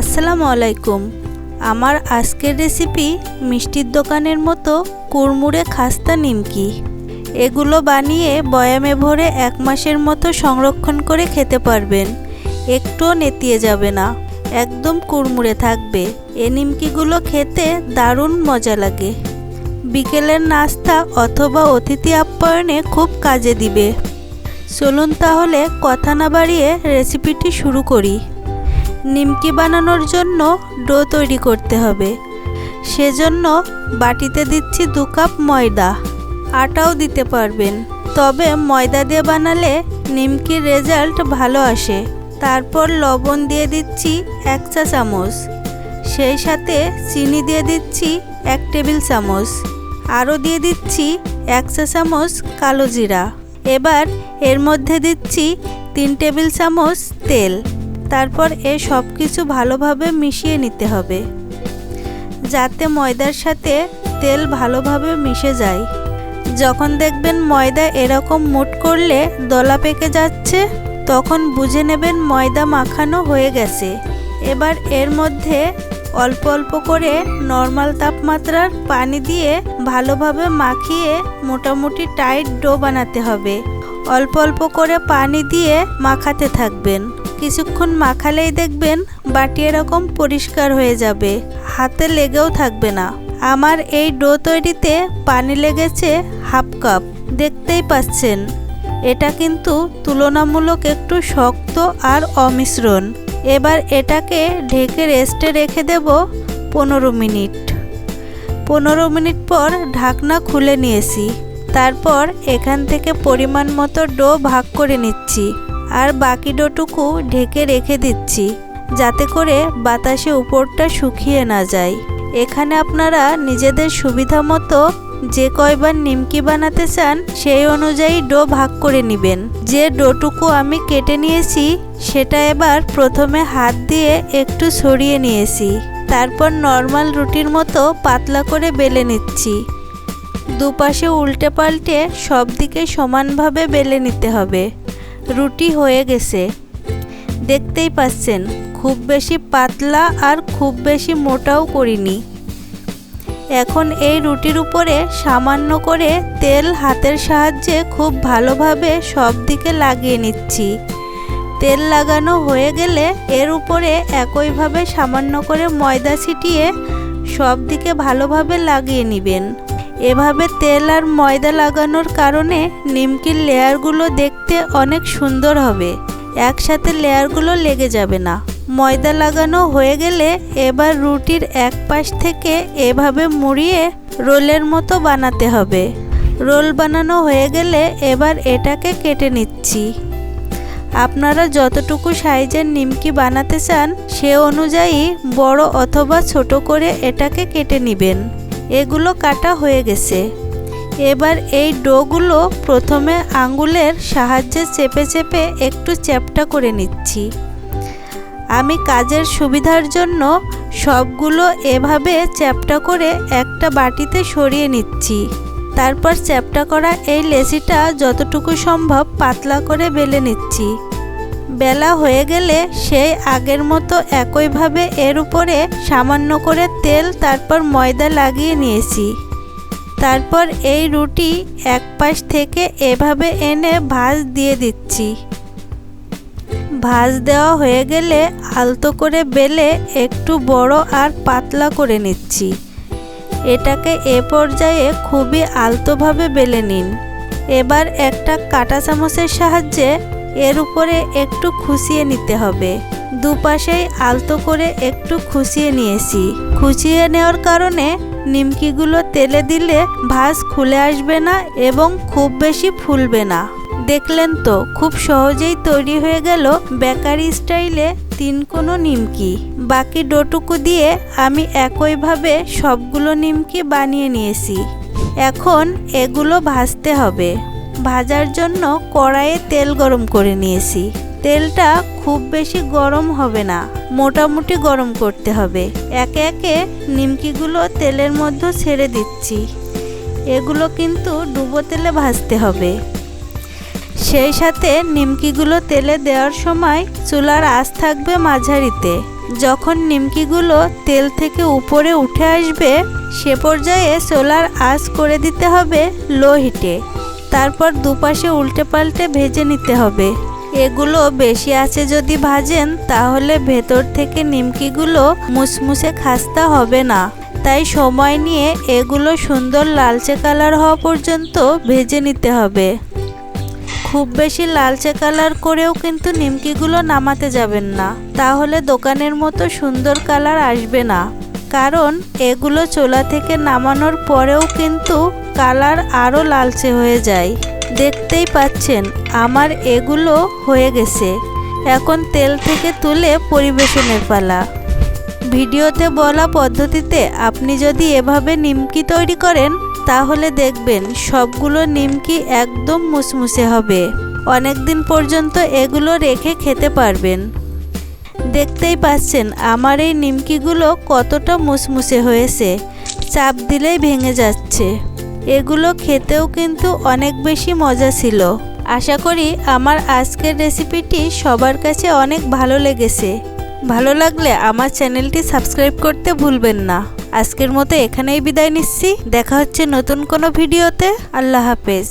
আসসালামু আলাইকুম। আমার আজকের রেসিপি মিষ্টির দোকানের মতো কুড়মুড়ে খাস্তা নিমকি। এগুলো বানিয়ে বয়ামে ভরে এক মাসের মতো সংরক্ষণ করে খেতে পারবেন। একটুও নেতিয়ে যাবে না। একদম কুড়মুড়ে থাকবে। এ নিমকিগুলো খেতে দারুণ মজা লাগে। বিকেলের নাস্তা অথবা অতিথি আপ্যায়নে খুব কাজে দিবে। চলুন তাহলে কথা না বাড়িয়ে রেসিপিটি শুরু করি। নিমকি বানানোর জন্য ডো তৈরি করতে হবে। সেজন্য বাটিতে দিচ্ছি দু কাপ ময়দা। আটাও দিতে পারবেন। তবে ময়দা দিয়ে বানালে নিমকির রেজাল্ট ভালো আসে। তারপর লবণ দিয়ে দিচ্ছি এক চা চামচ। সেই সাথে চিনি দিয়ে দিচ্ছি এক টেবিল চামচ। আরও দিয়ে দিচ্ছি এক চা চামচ কালো জিরা। এবার এর মধ্যে দিচ্ছি তিন টেবিল চামচ তেল। তারপর এ সব কিছু ভালোভাবে মিশিয়ে নিতে হবে। যাতে ময়দার সাথে তেল ভালোভাবে মিশে যায়। যখন দেখবেন ময়দা এরকম মুট করলে দলা পেকে যাচ্ছে, তখন বুঝে নেবেন ময়দা মাখানো হয়ে গেছে। এবার এর মধ্যে অল্প অল্প করে নর্মাল তাপমাত্রার পানি দিয়ে ভালোভাবে মাখিয়ে মোটামুটি টাইট ডো বানাতে হবে। অল্প অল্প করে পানি দিয়ে মাখাতে থাকবেন। কিছুক্ষণ মাখালেই দেখবেন বাটি এরকম পরিষ্কার হয়ে যাবে। হাতে লেগেও থাকবে না। আমার এই ডো তৈরিতে পানি লেগেছে হাফ কাপ। দেখতেই পাচ্ছেন, এটা কিন্তু তুলনামূলক একটু শক্ত আর অমিশ্রণ। এবার এটাকে ঢেকে রেস্টে রেখে দেব পনেরো মিনিট। পনেরো মিনিট পর ঢাকনা খুলে নিয়েছি। তারপর এখান থেকে পরিমাণ মতো ডো ভাগ করে নিচ্ছি। আর বাকি ডোটুকু ঢেকে রেখে দিচ্ছি, যাতে করে বাতাসে উপরটা শুকিয়ে না যায়। এখানে আপনারা নিজেদের সুবিধা মতো যে কয়বার নিমকি বানাতে চান, সেই অনুযায়ী ডো ভাগ করে নেবেন। যে ডোটুকু আমি কেটে নিয়েছি, সেটা এবার প্রথমে হাত দিয়ে একটু সরিয়ে নিয়েছি। তারপর নর্মাল রুটির মতো পাতলা করে বেলে নিচ্ছি। দুপাশে উল্টে পাল্টে সব দিকে সমানভাবে বেলে নিতে হবে। রুটি হয়ে গেছে। দেখতেই পাচ্ছেন, খুব বেশি পাতলা আর খুব বেশি মোটাও করিনি। এখন এই রুটির উপরে সামান্য করে তেল হাতের সাহায্যে খুব ভালোভাবে সব দিকে লাগিয়ে নিচ্ছি। তেল লাগানো হয়ে গেলে এর উপরে একইভাবে সামান্য করে ময়দা ছিটিয়ে সব দিকে ভালোভাবে লাগিয়ে নেবেন। এভাবে তেল আর ময়দা লাগানোর কারণে নিমকির লেয়ারগুলো দেখতে অনেক সুন্দর হবে। একসাথে লেয়ারগুলো লেগে যাবে না। ময়দা লাগানো হয়ে গেলে এবার রুটির এক পাশ থেকে এভাবে মুড়িয়ে রোলের মতো বানাতে হবে। রোল বানানো হয়ে গেলে এবার এটাকে কেটে নিচ্ছি। আপনারা যতটুকু সাইজের নিমকি বানাতে চান, সে অনুযায়ী বড় অথবা ছোট করে এটাকে কেটে নেবেন। এগুলো কাটা হয়ে গেছে। এবার এই ডোগুলো প্রথমে আঙ্গুলের সাহায্যে চেপে চেপে একটু চ্যাপটা করে নিচ্ছি। আমি কাজের সুবিধার জন্য সবগুলো এভাবে চ্যাপটা করে একটা বাটিতে সরিয়ে নিচ্ছি। তারপর চ্যাপটা করা এই লেচিটা যতটুকু সম্ভব পাতলা করে বেলে নিচ্ছি। বেলা হয়ে গেলে সেই আগের মতো একইভাবে এর উপরে সামান্য করে তেল, তারপর ময়দা লাগিয়ে নিয়েছি। তারপর এই রুটি এক পাশ থেকে এভাবে এনে ভাজ দিয়ে দিচ্ছি। ভাজ দেওয়া হয়ে গেলে আলতো করে বেলে একটু বড় আর পাতলা করে নিচ্ছি। এটাকে এ পর্যায়ে খুবই আলতোভাবে বেলে নিন। এবার একটা কাঁটা চামচের সাহায্যে এর উপরে একটু খুশিয়ে নিতে হবে। দুপাশেই আলতো করে একটু খুশিয়ে নিয়েছি। খুশিয়ে নেওয়ার কারণে নিমকিগুলো তেলে দিলে ভাঁজ খুলে আসবে না এবং খুব বেশি ফুলবে না। দেখলেন তো, খুব সহজেই তৈরি হয়ে গেল বেকারি স্টাইলে তিন কোনো নিমকি। বাকি ডোটুকু দিয়ে আমি একইভাবে সবগুলো নিমকি বানিয়ে নিয়েছি। এখন এগুলো ভাজতে হবে। ভাজার জন্য কড়াইয়ে তেল গরম করে নিয়েছি। তেলটা খুব বেশি গরম হবে না, মোটামুটি গরম করতে হবে। একে একে নিমকিগুলো তেলের মধ্যে ছেড়ে দিচ্ছি। এগুলো কিন্তু ডুবো তেলে ভাজতে হবে। সেই সাথে নিমকিগুলো তেলে দেওয়ার সময় চুলার আঁচ থাকবে মাঝারিতে। যখন নিমকিগুলো তেল থেকে উপরে উঠে আসবে, সে পর্যায়ে সোলার আঁচ করে দিতে হবে লো হিটে। তারপর দুপাশে উল্টে পাল্টে ভেজে নিতে হবে। এগুলো বেশি আছে যদি ভাজেন, তাহলে ভেতর থেকে নিমকিগুলো মুসমুসে খাস্তা হবে না। তাই সময় নিয়ে এগুলো সুন্দর লালচে কালার হওয়া পর্যন্ত ভেজে নিতে হবে। খুব বেশি লালচে কালার করেও কিন্তু নিমকিগুলো নামাতে যাবেন না। তাহলে দোকানের মতো সুন্দর কালার আসবে না। কারণ এগুলো চোলা থেকে নামানোর পরেও কিন্তু কালার আরও লালচে হয়ে যায়। দেখতেই পাচ্ছেন, আমার এগুলো হয়ে গেছে। এখন তেল থেকে তুলে পরিবেশনের পালা। ভিডিওতে বলা পদ্ধতিতে আপনি যদি এভাবে নিমকি তৈরি করেন, তাহলে দেখবেন সবগুলো নিমকি একদম মুসমুসে হবে। অনেক দিন পর্যন্ত এগুলো রেখে খেতে পারবেন। দেখতেই পাচ্ছেন, আমার এই নিমকিগুলো কতটা মুসমুসে হয়েছে। চাপ দিলেই ভেঙে যাচ্ছে। এগুলো খেতেও কিন্তু অনেক বেশি মজা ছিল। আশা করি আমার আজকের রেসিপিটি সবার কাছে অনেক ভালো লেগেছে। ভালো লাগলে আমার চ্যানেলটি সাবস্ক্রাইব করতে ভুলবেন না। আজকের মতো এখানেই বিদায় নিচ্ছি। দেখা হচ্ছে নতুন কোনো ভিডিওতে। আল্লাহ হাফেজ।